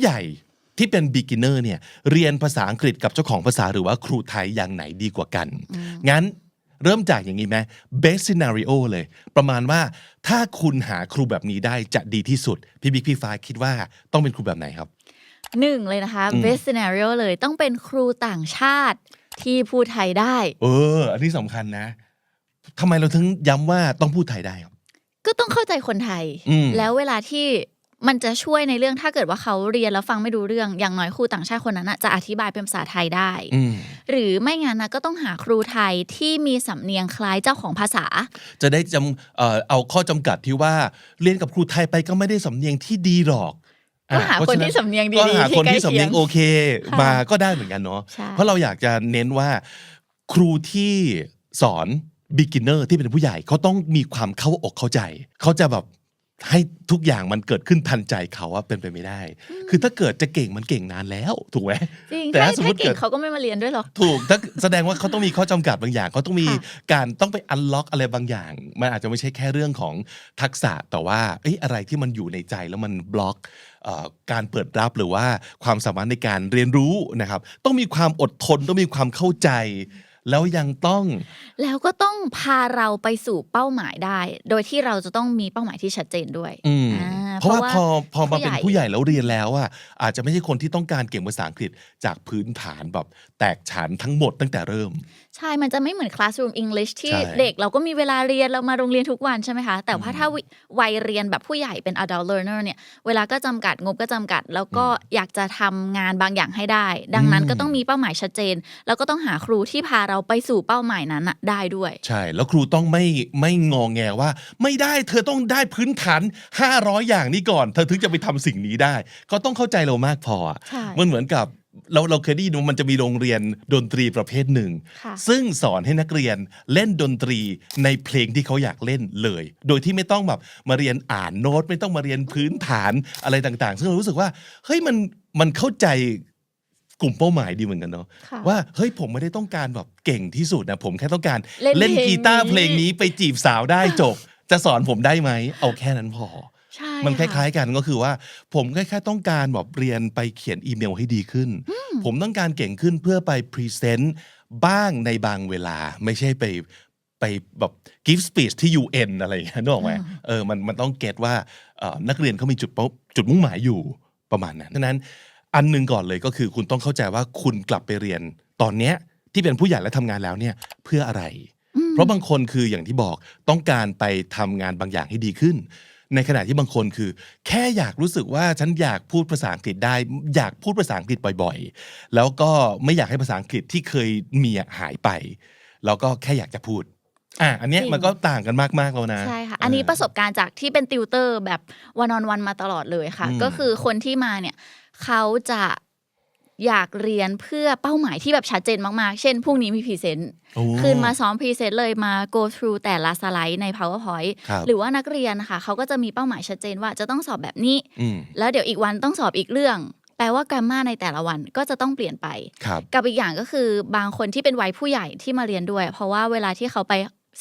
ใหญ่ที่เป็น beginner เนี่ยเรียนภาษาอังกฤษกับเจ้าของภาษาหรือว่าครูไทยอย่างไหนดีกว่ากัน งั้นเริ่มจากอย่างนี้ไหม best scenario เลย ประมาณว่าถ้าคุณหาครูแบบนี้ได้จะดีที่สุด พี่บิ๊กพี่ฟ้าคิดว่าต้องเป็นครูแบบไหนครับ หนึ่งเลยนะคะ best scenario เลยต้องเป็นครูต่างชาติที่พูดไทยได้ เออ อันนี้สำคัญนะทำไมเราถึงย้ำว่าต้องพูดไทยได้ครับ ก็ต้องเข้าใจคนไทยอืมแล้วเวลาที่ มันจะช่วยในเรื่องถ้าเกิดว่าเขาเรียนแล้วฟังไม่รู้เรื่อง อย่างน้อยครูต่างชาติคนนั้นน่ะจะอธิบายเป็นภาษาไทยได้อืมหรือไม่งั้นนะก็ต้องหาครูไทยที่มีสำเนียงคล้ายเจ้าของภาษา จะได้จำเอ่อเอาข้อจำกัดที่ว่าเรียนกับครูไทยไปก็ไม่ได้สำเนียงที่ดีหรอกก็หาอะพระคนฉะที่สำเนียงดีก็ๆหาคนที่ที่ใกล้สำเนียงเคียงโอเคค่ะมาก็ได้เหมือนกันเนาะใช่เพราะเราอยากจะเน้นว่า ครูที่สอน beginner ที่เป็นผู้ใหญ่เขาต้องมีความเข้าอกเข้าใจ เขาจะแบบ ให้ทุกอย่างมันเกิดขึ้นทันใจเขาว่าเป็นไปไม่ได้ คือถ้าเกิดจะเก่งมันเก่งนานแล้ว ถูกไหมจริงแต่ถ้าถ้าสมมถ้าติเก่เกิงดเขาก็ไม่มาเรียนด้วยหรอกถูกถ้าแสดงว่าเขาต้องมีข้อจำกัดบางอย่างเขาต้องมีค่ะการต้องไปอันล็อกอะไรบางอย่าง มันอาจจะไม่ใช่แค่เรื่องของทักษะแต่ว่าเอ้ยอะไรที่มันอยู่ในใจแล้วมันบล็อกเอ่อการเปิดรับหรือว่าความสามารถในการเรียนรู้นะครับ ต้องมีความอดทนต้องมีความเข้าใจ แล้วยังต้อง แล้วก็ต้องพาเราไปสู่เป้าหมายได้ โดยที่เราจะต้องมีเป้าหมายที่ชัดเจนด้วยอืมอ่เพราะว่าพอพอมาเป็นผู้ผู้ใหใหญ่ญ่แล้วเรียนแล้วอะอาจจะไม่ใช่คนที่ต้องการเก่งภาษาอังกฤษจากพื้นฐานแบบแตกฉานทั้งหมดตั้งแต่เริ่ม ใช่ มันจะไม่เหมือน classroom English ที่ใช่ เด็กเราก็มีเวลาเรียนเรามาโรงเรียนทุกวันใช่ไหมคะ แต่ว่าถ้าวิวัยเรียนแบบผู้ใหญ่เป็น adult learner เนี่ย เวลาก็จำกัดงบก็จำกัด แล้วก็อยากจะทำงานบางอย่างให้ได้ ดังนั้นอืมก็ต้องมีเป้าหมายชัดเจน แล้วก็ต้องหาครูที่พาเราไปสู่เป้าหมายนั้นน่ะได้ด้วย ใช่ แล้วครูต้องไม่ไม่งองแงว่า ไม่ได้เธอต้องได้พื้นฐาน 500 อย่างนี้ก่อน เธอถึงจะไปทำสิ่งนี้ได้เขาต้องเข้าใจเรามากพออะใช่มันเหมือนกับเราเราเคยได้ยินว่ามันจะมีโรงเรียนดนตรีประเภทหนึ่งค่ะซึ่งสอนให้นักเรียนเล่นดนตรีในเพลงที่เขาอยากเล่นเลย โดยที่ไม่ต้องแบบมาเรียนอ่านโน้ต ไม่ต้องมาเรียนพื้นฐานอะไรต่างๆ ซึ่งเรารู้สึกว่าเฮ้ยมันมันเข้าใจ กลุ่มเป้าหมายดีเหมือนกันเนาะค่ะว่าเฮ้ยผมไม่ได้ต้องการแบบเก่งที่สุดนะผมแค่ต้องการเล่นเล่นเพลงกีตาร์นี้ เพลงนี้ไปจีบสาวได้จบ จะสอนผมได้ไหมเอาแค่นั้นพอ ใช่มันคค่ะล้ายๆกันก็คือว่า ผมแค่แค่ต้องการแบบเรียนไปเขียนอีเมลให้ดีขึ้น ผมต้องการเก่งขึ้นเพื่อไปพรีเซนต์บ้างในบางเวลาไม่ใช่ไปไปแบบ give speech ที่ UN อะไรอย่างเงี้ยนึกออกไหมเออมันมันต้องเก็ตว่าเอ่อนักเรียนเขามีจุดเป้าจุดมุ่งหมายอยู่ประมาณนั้นดังนั้น อันหนึ่งก่อนเลยก็คือคุณต้องเข้าใจว่าคุณกลับไปเรียน ตอนเนี้ยที่เป็นผู้ใหญ่และทำงานแล้วเนี่ยเพื่ออะไร เพราะบางคนคืออย่างที่บอกต้องการไปทำงานบางอย่างให้ดีขึ้น ในขณะที่บางคนคือ แค่อยากรู้สึกว่าฉันอยากพูดภาษาอังกฤษได้ อยากพูดภาษาอังกฤษบ่อยๆ แล้วก็ไม่อยากให้ภาษาอังกฤษที่เคยมีอะหายไป แล้วก็แค่อยากจะพูดอะอันเนี้ยจริง มันก็ต่างกันมากๆแล้วนะ ใช่ค่ะ อันนี้ประสบการณ์จากที่เป็นติวเตอร์แบบวันออนวันมาตลอดเลยค่ะ อืมก็คือคนที่มาเนี่ย เขาจะอยากเรียนเพื่อเป้าหมายที่แบบชัดเจนมากๆ เช่นพรุ่งนี้มีพรีเซนต์โอ้คืนมาซ้อมพรีเซนต์เลยมา go through แต่ละสไลด์ใน powerpoint ครับหรือว่านักเรียนนะคะเขาก็จะมีเป้าหมายชัดเจนว่าจะต้องสอบแบบนี้อืมแล้วเดี๋ยวอีกวันต้องสอบอีกเรื่อง แปลว่า g r a m m a r ในแต่ละวันก็จะต้องเปลี่ยนไปครับกับอีกอย่างก็คือบางคนที่เป็นวัยผู้ใหญ่ที่มาเรียนด้วย เพราะว่าเวลาที่เขาไป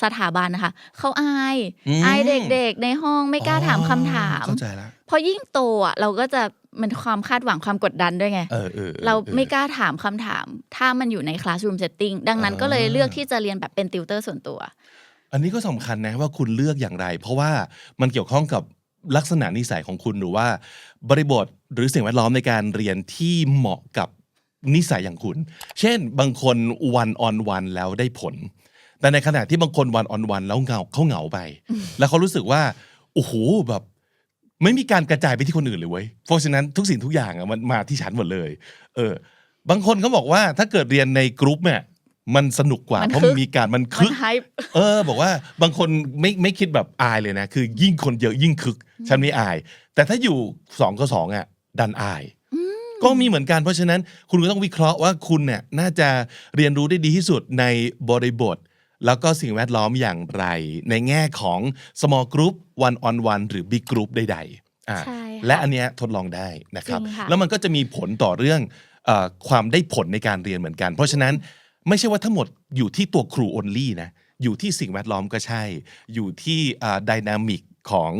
สถาบันนะคะเขาอายอืมอายเด็กๆในห้องไม่กล้าถามคำถามเข้าใจละ พอยิ่งโตอะเราก็จะมันความคาดหวังความกดดันด้วยไง เออเออออเราไม่ออกล้าถามคำถาม ถ้ามันอยู่ใน classroom setting ดังนั้นอ่าก็เลยเลือกที่จะเรียนแบบเป็นติวเตอร์ส่วนตัว อันนี้ก็สำคัญนะว่าคุณเลือกอย่างไร เพราะว่ามันเกี่ยวข้องกับลักษณะนิสัยของคุณหรือว่า บริบทหรือสิ่งแวดล้อมในการเรียนที่เหมาะกับนิสัยอย่างคุณ เช่น บางคนวันออนวันแล้วได้ผล แต่ในขณะที่บางคนวันออนวันแล้วเหงาเขาเหงาไป แล้วเขารู้สึกว่าโอ้โหแบบ ไม่มีการกระจายไปที่คนอื่นเลยเว้ยเพราะฉะนั้นทุกสิ่งทุกอย่างอะมันมาที่ฉันหมดเลย เออ บางคนเขาบอกว่าถ้าเกิดเรียนในกรุ๊ปเนี่ยมันสนุกกว่า มันเพราะคึมันกมีการมันมัคึนก ไฮเออ บอกว่าบางคนไม่ไม่คิดแบบอายเลยนะ คือยิ่งคนเยอะยิ่งคึก ฉันไม่อาย แต่ถ้าอยู่สองก็สองอะ ดันอาย ก็มีเหมือนกันเพราะฉะนั้นคุณก็ต้องวิเคราะห์ว่าคุณเนี่ยน่าจะเรียนรู้ได้ดีที่สุดในบริบท แล้วก็สิ่งแวดล้อมอย่างไร ในแง่ของ small group one on one หรือ big group ใดๆอะใช่ค่ะและอันเนี้ยทดลองได้นะครับ จริงค่ะ แล้วมันก็จะมีผลต่อเรื่องเออความได้ผลในการเรียนเหมือนกัน เพราะฉะนั้นไม่ใช่ว่าทั้งหมดอยู่ที่ตัวครู only นะอยู่ที่สิ่งแวดล้อมก็ใช่ อยู่ที่ดินามิกของ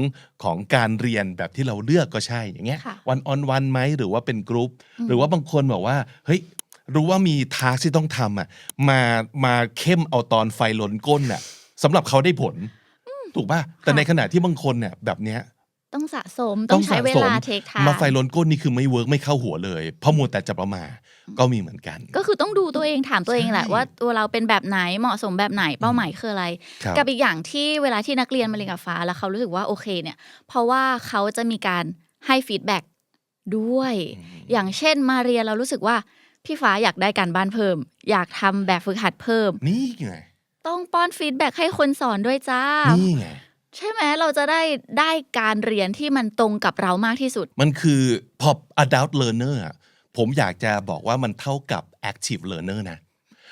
ของการเรียนแบบที่เราเลือกก็ใช่อย่างเงี้ย ค่ะ วันออนวันไหมหรือว่าเป็นกรุ๊ปหรือว่าบางคนบอกว่าเฮ้ย รู้ว่ามีทาสที่ต้องทำอะมามาเข้มเอาตอนไฟล้นก้นอะสำหรับเขาได้ผล ถูกป่ะแต่ในขณะที่บางคนเนี่ยแบบเนี้ยต้องสะสมต้องใช้เวลาเทคทามาไฟล้นก้นนี่คือไม่เวิร์กไม่เข้าหัวเลย เพราะมัวแต่จะประมาก็มีเหมือนกัน ก็คือต้องดูตัวเองถามตัวเองแหละใช่ว่าตัวเราเป็นแบบไหนเหมาะสมแบบไหนเป้าหมายคืออะไรครับกับอีกอย่างที่เวลาที่นักเรียนมาเรียนกับฟ้าแล้วเขารู้สึกว่าโอเคเนี่ย เพราะว่าเขาจะมีการให้ฟีดแบ็กด้วย อย่างเช่นมาเรียนเรารู้สึกว่า พี่ฟ้าอยากได้การบ้านเพิ่ม อยากทำแบบฝึกหัดเพิ่ม นี่ไงต้องป้อนฟีดแบ็กให้คนสอนด้วยจ้านี่ไงใช่ไหมเราจะได้ได้การเรียนที่มันตรงกับเรามากที่สุด มันคือพอ adult learner อะผมอยากจะบอกว่ามันเท่ากับ active learner นะ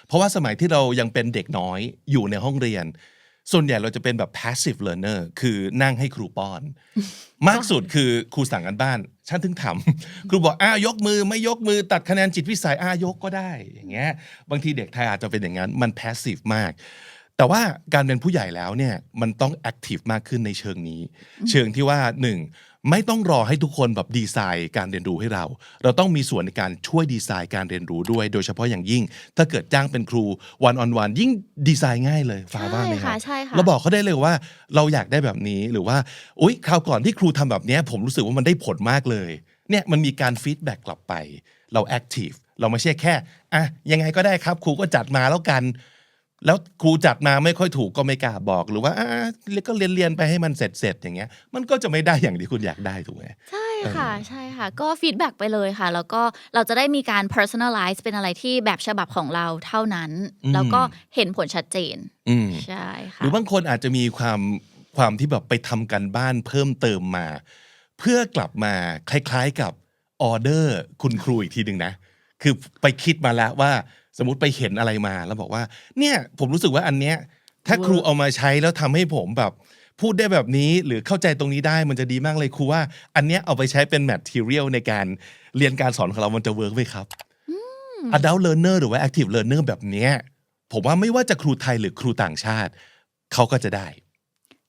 เพราะว่าสมัยที่เรายังเป็นเด็กน้อยอยู่ในห้องเรียน ส่วนใหญ่เราจะเป็นแบบ passive learner คือนั่งให้ครูป้อน มากสุดคือครูสั่งกันบ้าน ฉันถึงทำครูบอกอ้ายกมือไม่ยกมือตัดคะแนนจิตวิสัยอ้ายกก็ได้ อย่างเงี้ยบางทีเด็กไทยอาจจะเป็นอย่างนั้นมัน passive มาก แต่ว่าการเป็นผู้ใหญ่แล้วเนี่ยมันต้อง active มากขึ้นในเชิงนี้ เชิงที่ว่าหนึ่งไม่ต้องรอให้ทุกคนแบบดีไซน์การเรียนรู้ให้เรา เราต้องมีส่วนในการช่วยดีไซน์การเรียนรู้ด้วย โดยเฉพาะอย่างยิ่ง ถ้าเกิดจ้างเป็นครู one on one ยิ่งดีไซน์ง่ายเลยฟ้าว่าไหมใช่คค่ะรับใช่ค่ะเราบอกเขาได้เลยว่าเราอยากได้แบบนี้หรือว่าอุ๊ยคราวก่อนที่ครูทำแบบเนี้ยผมรู้สึกว่ามันได้ผลมากเลยเนี่ยมันมีการฟีดแบ็กกลับไป เราแอคทีฟเราไม่ใช่แค่อะยังไงก็ได้ครับครูก็จัดมาแล้วกัน แล้วครูจัดมาไม่ค่อยถูกก็ไม่กล้าบอกหรือว่าอะก็เรียนเรียนๆไปให้มันเสร็จเสร็จๆอย่างเงี้ย มันก็จะไม่ได้อย่างที่คุณอยากได้ถูกไหมใช่ค่ะใช่ค่ะ ก็ฟีดแบ็กไปเลยค่ะ แล้วก็เราจะได้มีการ personalize เป็นอะไรที่แบบฉบับของเราเท่านั้นอืมแล้วก็เห็นผลชัดเจนอืมใช่หค่ะรือบางคนอาจจะมีความความที่แบบไปทำกันบ้านเพิ่มเติมมา เพื่อกลับมาคล้าย ๆกับออเดอร์คุณครูอีกทีหนึ่งนะ คือไปคิดมาแล้วว่า สมมติไปเห็นอะไรมาแล้วบอกว่า เนี่ยผมรู้สึกว่าอันเนี้ย ถ้าครูเอามาใช้แล้วทำให้ผมแบบ พูดได้แบบนี้หรือเข้าใจตรงนี้ได้มันจะดีมากเลยครูว่า อันเนี้ยเอาไปใช้เป็น material ในการเรียนการสอนของเรามันจะเวิร์กไหมครับ adult learner หรือว่า active learner แบบเนี้ยผมว่าไม่ว่าจะครูไทยหรือครูต่างชาติ เขาก็จะได้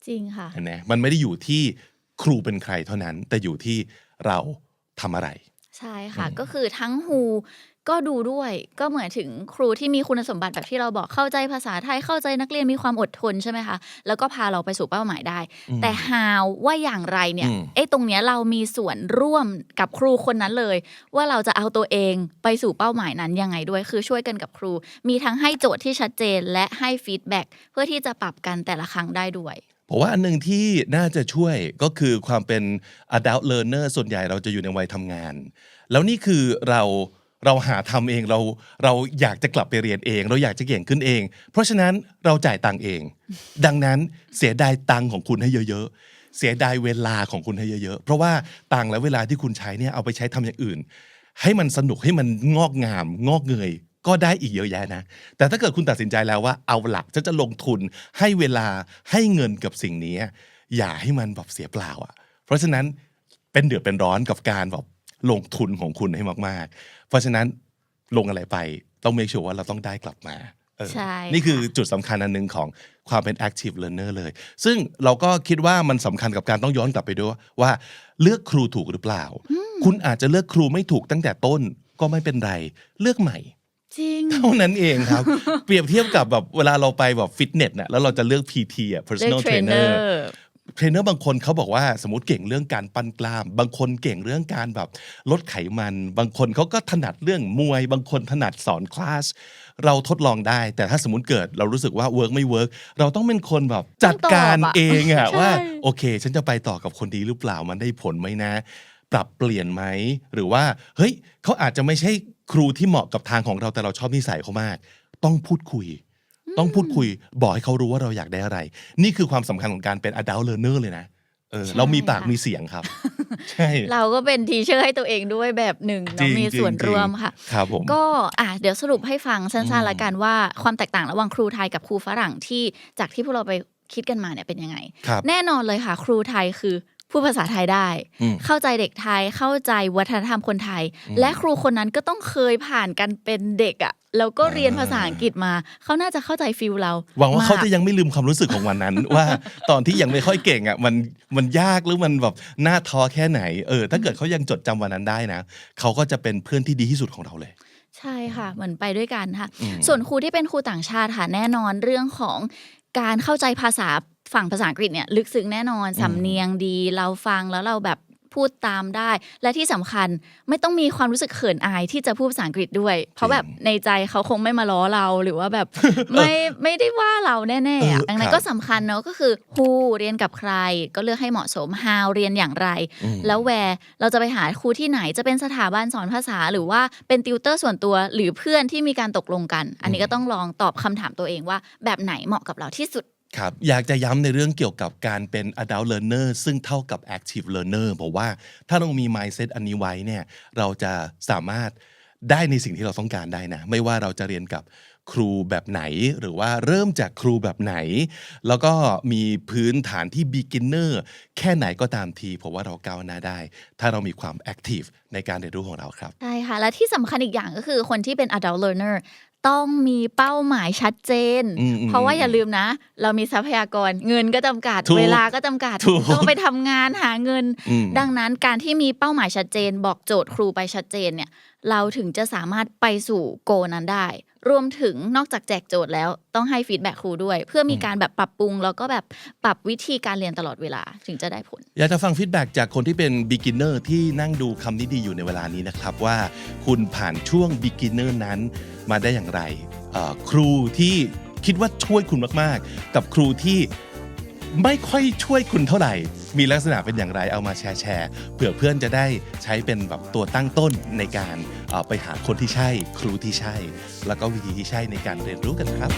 จริงค่ะเห็นไหมมันไม่ได้อยู่ที่ครูเป็นใครเท่านั้น แต่อยู่ที่เราทำอะไร ใช่ค่ะ ก็คือทั้งฮูก็ดูด้วยก็เหมือนถึงครูที่มีคุณสมบัติแบบที่เราบอกเข้าใจภาษาไทยเข้าใจนักเรียนมีความอดทนใช่ไหมคะ แล้วก็พาเราไปสู่เป้าหมายได้ แต่ how ว่าอย่างไรเนี่ยอืมเอ้ตรงเนี้ยเรามีส่วนร่วมกับครูคนนั้นเลย ว่าเราจะเอาตัวเองไปสู่เป้าหมายนั้นยังไงด้วย คือช่วยกันกับครู มีทั้งให้โจทย์ที่ชัดเจนและให้ฟีดแบ็กเพื่อที่จะปรับกันแต่ละครั้งได้ด้วยผมว่าอันหนึ่งที่น่าจะช่วยก็คือความเป็น adult learner ส่วนใหญ่เราจะอยู่ในวัยทำงาน แล้วนี่คือเรา เราหาทำเองเราเราอยากจะกลับไปเรียนเอง เราอยากจะเก่งขึ้นเอง เพราะฉะนั้นเราจ่ายตังเอง ดังนั้นเสียดายตังของคุณให้เยอะๆ เสียดายเวลาของคุณให้เยอะๆ เพราะว่าตังและเวลาที่คุณใช้เนี่ยเอาไปใช้ทำอย่างอื่น ให้มันสนุกให้มันงอกงาม งอกเงยก็ได้อีกเยอะแยะนะ แต่ถ้าเกิดคุณตัดสินใจแล้วว่าเอาหลักฉันจะลงทุนให้เวลาให้เงินกับสิ่งนี้ อย่าให้มันแบบเสียเปล่าอะ เพราะฉะนั้นเป็นเดือดเป็นร้อนกับการแบบ ลงทุนของคุณให้มาก ๆ เพราะฉะนั้นลงอะไรไปต้อง make sure ว่าเราต้องได้กลับมาเออใช่นี่คือจุดสำคัญอันหนึ่งของความเป็น active learner เลย ซึ่งเราก็คิดว่ามันสำคัญกับการต้องย้อนกลับไปด้วยว่าเลือกครูถูกหรือเปล่า คุณอาจจะเลือกครูไม่ถูกตั้งแต่ต้นก็ไม่เป็นไร เลือกใหม่จริงเท่านั้นเองครับ เปรียบเทียบกับแบบเวลาเราไปแบบฟิตเนสน่ะแล้วเราจะเลือก PT อะเลือก personal เทรนเนอ trainer ร์ เทรนเนอร์บางคนเขาบอกว่าสมมติเก่งเรื่องการปั้นกล้าม บางคนเก่งเรื่องการแบบลดไขมัน บางคนเขาก็ถนัดเรื่องมวย บางคนถนัดสอนคลาส เราทดลองได้ แต่ถ้าสมมติเกิดเรารู้สึกว่าเวิร์กไม่เวิร์กเราต้องเป็นคนแบบจัดการต้องตอบอะเองอะใช่ว่าโอเค ฉันจะไปต่อกับคนดีหรือเปล่ามันได้ผลไหมนะ ปรับเปลี่ยนไหมหรือว่าเฮ้ยเขาอาจจะไม่ใช่ครูที่เหมาะกับทางของเราแต่เราชอบนิสัยเขามาก ต้องพูดคุย ต้องพูดคุยบอกให้เขารู้ว่าเราอยากได้อะไร นี่คือความสำคัญของการเป็น adult learner เลยนะเออใช่เรามีปากค่ะมีเสียงครับ ใช่ เราก็เป็นทีเชอร์ให้ตัวเองด้วยแบบหนึ่งจริเนาะงมีส่วนจริง ร่วมค่ะ ครับผม ก็อะเดี๋ยวสรุปให้ฟังสั้นอืมๆละกันว่าความแตกต่างระหว่างครูไทยกับครูฝรั่งที่จากที่พวกเราไปคิดกันมาเนี่ยเป็นยังไง ครับ แน่นอนเลยค่ะ ครูไทยคือ พูดภาษาไทยได้อืมเข้าใจเด็กไทยเข้าใจวัฒนธรรมคนไทยอืมและครูคนนั้นก็ต้องเคยผ่านกันเป็นเด็กอะ่ะแล้วก็เรียนภาษาอังกฤษมา เขาน่าจะเข้าใจฟิลเรา หวังว่าเขามกจะยังไม่ลืมความรู้สึกของวันนั้น ว่าตอนที่ยังไม่ค่อยเก่งอะมันมันยากหรือมันแบบน่าท้อแค่ไหนเออถ้าเกิดเขายังจดจำวันนั้นได้นะเขาก็จะเป็นเพื่อนที่ดีที่สุดของเราเลยใช่ค่ะ เหมือนไปด้วยกันค่ะอืมส่วนครูที่เป็นครูต่างชาติค่ะแน่นอนเรื่องของการเข้าใจภาษา ฝั่งภาษาอังกฤษเนี่ยลึกซึ้งแน่นอนสำเนียงดีเราฟังแล้วเราแบบพูดตามได้ และที่สำคัญไม่ต้องมีความรู้สึกเขินอายที่จะพูดภาษาอังกฤษด้วย เพราะแบบในใจเขาคงไม่มาล้อเราหรือว่าแบบไม่ไม่ได้ว่าเราแน่ๆเออะอดังนั้คนรับก็สำคัญเนาะก็คือ who เรียนกับใคร ก็เลือกให้เหมาะสม how เรียนอย่างไรอืมแล้ว where เราจะไปหาครูที่ไหนจะเป็นสถาบันสอนภาษา หรือว่าเป็นติวเตอร์ส่วนตัวหรือเพื่อนที่มีการตกลงกัน อันนี้ก็ต้องลองตอบคำถามตัวเองว่าแบบไหนเหมาะกับเราที่สุด ครับอยากจะย้ำในเรื่องเกี่ยวกับการเป็น adult learner ซึ่งเท่ากับ active learner เพราะว่าถ้าเรามี mindset อันนี้ไว้เนี่ยเราจะสามารถได้ในสิ่งที่เราต้องการได้นะ ไม่ว่าเราจะเรียนกับครูแบบไหนหรือว่าเริ่มจากครูแบบไหน แล้วก็มีพื้นฐานที่ beginner แค่ไหนก็ตามทีผมว่าเราก้าวหน้าได้ ถ้าเรามีความ active ในการเรียนรู้ของเราครับ ใช่ค่ะ และที่สำคัญอีกอย่างก็คือคนที่เป็น adult learner ต้องมีเป้าหมายชัดเจน อืมอืมเพราะว่าอย่าลืมนะ เรามีทรัพยากรเงินก็จำกัด ถูกเวลาก็จำกัดถูก ต้องไปทำงานหาเงิน อืม ดังนั้นการที่มีเป้าหมายชัดเจน บอกโจทย์ครูไปชัดเจนเนี่ย เราถึงจะสามารถไปสู่โกนั้นได้ รวมถึงนอกจากแจกโจทย์แล้วต้องให้ฟีดแบ็คครูด้วย เพื่อมีการแบบปรับปรุง แล้วก็แบบปรับวิธีการเรียนตลอดเวลาถึงจะได้ผล อยากจะฟังฟีดแบ็จากคนที่เป็น beginner ที่นั่งดูคำนี้ดีอยู่ในเวลานี้นะครับ ว่าคุณผ่านช่วง beginner นั้นมาได้อย่างไรเอ่อครูที่คิดว่าช่วยคุณมาก ๆ กับครูที่ ไม่ค่อยช่วยคุณเท่าไหร่ มีลักษณะเป็นอย่างไรเอามาแชร์แชร์เผื่อเพื่อนจะได้ใช้เป็นแบบตัวตั้งต้นในการไปหาคนที่ใช่ ครูที่ใช่ แล้วก็วิธีที่ใช่ในการเรียนรู้กันครับ